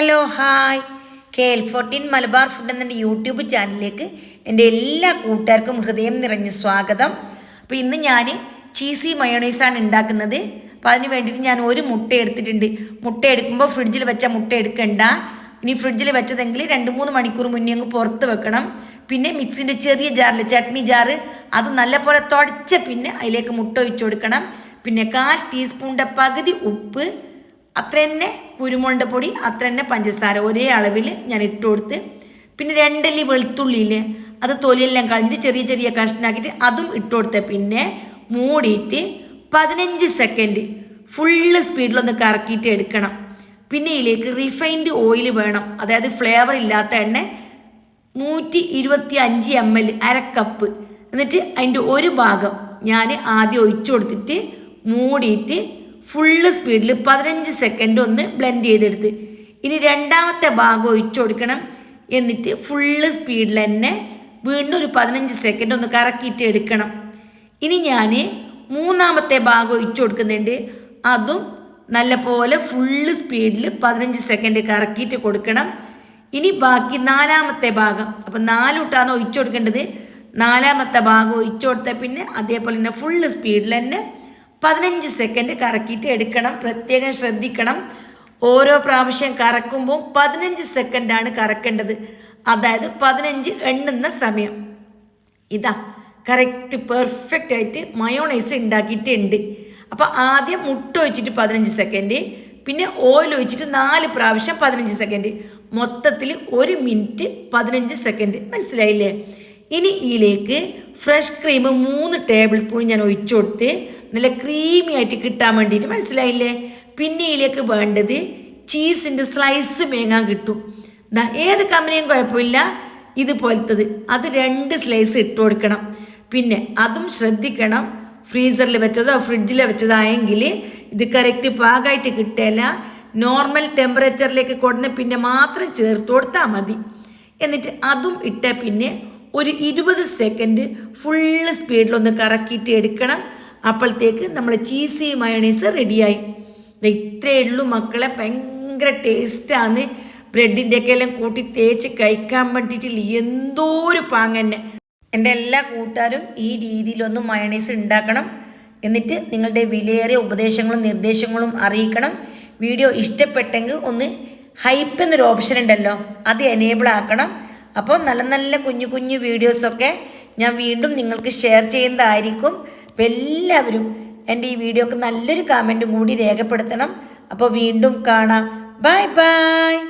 Hello hi. K L fourteen Malabar food എന്ന YouTube ചാനലിലേക്ക് എന്റെ എല്ലാ കൂട്ടുകാർക്കും ഹൃദയം നിറഞ്ഞ സ്വാഗതം. അപ്പോൾ ഇന്ന് ഞാൻ ചീസി മയോണൈസാണ് ഉണ്ടാക്കുന്നത്. അപ്പോൾ അതിന് വേണ്ടിയിട്ട് ഞാൻ ഒരു മുട്ട എടുത്തിട്ടുണ്ട്. മുട്ട എടുക്കുമ്പോൾ ഫ്രിഡ്ജിൽ വെച്ച മുട്ട എടുക്കണ്ട. ഇനി ഫ്രിഡ്ജിൽ വെച്ചതെങ്കിൽ രണ്ട് മൂന്ന് മണിക്കൂർ മുന്നേ അങ്ങ് പുറത്ത് വെക്കണം. പിന്നെ മിക്സിന്റെ ചെറിയ ജാറിൽ ചട്നി ജാറ് അത് നല്ലപോലെ തുടച്ച പിന്നെ അതിലേക്ക് മുട്ട ഒഴിച്ചു കൊടുക്കണം. പിന്നെ കാൽ ടീസ്പൂണിന്റെ പകുതി ഉപ്പ് അത്ര തന്നെ കുരുമുളക് പൊടി അത്ര തന്നെ പഞ്ചസാര ഒരേ അളവിൽ ഞാൻ ഇട്ട് കൊടുത്ത് പിന്നെ രണ്ടല്ലി വെളുത്തുള്ളിയില്ലേ അത് തൊലിയെല്ലാം കളഞ്ഞിട്ട് ചെറിയ ചെറിയ കഷ്ണാക്കിയിട്ട് അതും ഇട്ട് കൊടുത്ത് പിന്നെ മൂടിയിട്ട് പതിനഞ്ച് സെക്കൻഡ് ഫുള്ള് സ്പീഡിലൊന്ന് കറക്കിയിട്ട് എടുക്കണം. പിന്നെ ഇതിലേക്ക് റിഫൈൻഡ് ഓയിൽ വേണം. അതായത് ഫ്ലേവർ ഇല്ലാത്ത എണ്ണ നൂറ്റി ഇരുപത്തി അഞ്ച് എം എൽ അരക്കപ്പ് എന്നിട്ട് അതിന്റെ ഒരു ഭാഗം ഞാൻ ആദ്യം ഒഴിച്ചു കൊടുത്തിട്ട് മൂടിയിട്ട് ഫുള്ള് സ്പീഡിൽ പതിനഞ്ച് സെക്കൻഡ് ഒന്ന് ബ്ലെൻഡ് ചെയ്തെടുത്ത്. ഇനി രണ്ടാമത്തെ ഭാഗം ഒഴിച്ചു കൊടുക്കണം. എന്നിട്ട് ഫുള്ള് സ്പീഡിൽ തന്നെ വീണ്ടും ഒരു പതിനഞ്ച് സെക്കൻഡ് ഒന്ന് കറക്കിയിട്ട് എടുക്കണം. ഇനി ഞാൻ മൂന്നാമത്തെ ഭാഗം ഒഴിച്ചു കൊടുക്കുന്നുണ്ട്. അതും നല്ല പോലെ ഫുള്ള് സ്പീഡിൽ പതിനഞ്ച് സെക്കൻഡ് കറക്കിയിട്ട് കൊടുക്കണം. ഇനി ബാക്കി നാലാമത്തെ ഭാഗം. അപ്പം നാലൂട്ടാണ് ഒഴിച്ചു കൊടുക്കേണ്ടത്. നാലാമത്തെ ഭാഗം ഒഴിച്ചു കൊടുത്താൽ പിന്നെ അതേപോലെ തന്നെ ഫുള്ള് സ്പീഡിൽ തന്നെ പതിനഞ്ച് സെക്കൻഡ് കറക്കിയിട്ട് എടുക്കണം. പ്രത്യേകം ശ്രദ്ധിക്കണം. ഓരോ പ്രാവശ്യം കറക്കുമ്പോൾ പതിനഞ്ച് സെക്കൻഡാണ് കറക്കേണ്ടത്. അതായത് പതിനഞ്ച് എണ്ണുന്ന സമയം. ഇതാ കറക്റ്റ് പെർഫെക്റ്റ് ആയിട്ട് മയോണൈസ് ഉണ്ടാക്കിയിട്ടുണ്ട്. അപ്പോൾ ആദ്യം മുട്ട ഒഴിച്ചിട്ട് പതിനഞ്ച് സെക്കൻഡ് പിന്നെ ഓയിൽ ഒഴിച്ചിട്ട് നാല് പ്രാവശ്യം പതിനഞ്ച് സെക്കൻഡ് മൊത്തത്തിൽ ഒരു മിനിറ്റ് പതിനഞ്ച് സെക്കൻഡ് മനസ്സിലായില്ലേ? ഇനി ഇതിലേക്ക് ഫ്രഷ് ക്രീം മൂന്ന് ടേബിൾ സ്പൂൺ ഞാൻ ഒഴിച്ചു കൊടുത്ത് നല്ല ക്രീമി ആയിട്ട് കിട്ടാൻ വേണ്ടിയിട്ട് മനസ്സിലായില്ലേ? പിന്നെ ഇതിലേക്ക് വേണ്ടത് ചീസിന്റെ സ്ലൈസ് മേങ്ങാൻ കിട്ടും. ദാ ഏത് കമ്പനിയും കുഴപ്പമില്ല. ഇതുപോലത്തത്. അത് രണ്ട് സ്ലൈസ് ഇട്ട് കൊടുക്കണം. പിന്നെ അതും ശ്രദ്ധിക്കണം. ഫ്രീസറിൽ വെച്ചതോ ഫ്രിഡ്ജിൽ വെച്ചതായെങ്കിൽ ഇത് കറക്റ്റ് പാകമായിട്ട് കിട്ടില്ല നോർമൽ ടെമ്പറേച്ചറിലേക്ക് കൊടുന്ന് പിന്നെ മാത്രം ചേർത്ത് കൊടുത്താൽ മതി. എന്നിട്ട് അതും ഇട്ട പിന്നെ ഒരു ഇരുപത് സെക്കൻഡ് ഫുള്ള് സ്പീഡിലൊന്ന് കറക്കിയിട്ട് എടുക്കണം. അപ്പോഴത്തേക്ക് നമ്മൾ ചീസി മയണീസ് റെഡിയായി ഇത്രയേ ഉള്ളൂ മക്കളെ ഭയങ്കര ടേസ്റ്റാണ് ബ്രെഡിന്റെ ഒക്കെ എല്ലാം കൂട്ടി തേച്ച് കഴിക്കാൻ വേണ്ടിയിട്ടില്ല എന്തോ ഒരു പാങ്ങന്നെ എന്റെ എല്ലാ കൂട്ടുകാരും ഈ രീതിയിലൊന്ന് മയണീസ് ഉണ്ടാക്കണം എന്നിട്ട് നിങ്ങളുടെ വിലയേറിയ ഉപദേശങ്ങളും നിർദ്ദേശങ്ങളും അറിയിക്കണം. വീഡിയോ ഇഷ്ടപ്പെട്ടെങ്കിൽ ഒന്ന് ഹൈപ്പ് എന്നൊരു ഓപ്ഷൻ ഉണ്ടല്ലോ അത് എനേബിൾ ആക്കണം. അപ്പോൾ നല്ല നല്ല കുഞ്ഞു കുഞ്ഞു വീഡിയോസൊക്കെ ഞാൻ വീണ്ടും നിങ്ങൾക്ക് ഷെയർ ചെയ്യുന്നതായിരിക്കും. അപ്പോൾ എല്ലാവരും എന്റെ ഈ വീഡിയോക്ക് നല്ലൊരു കമന്റും കൂടി രേഖപ്പെടുത്തണം. അപ്പോൾ വീണ്ടും കാണാം. Bye bye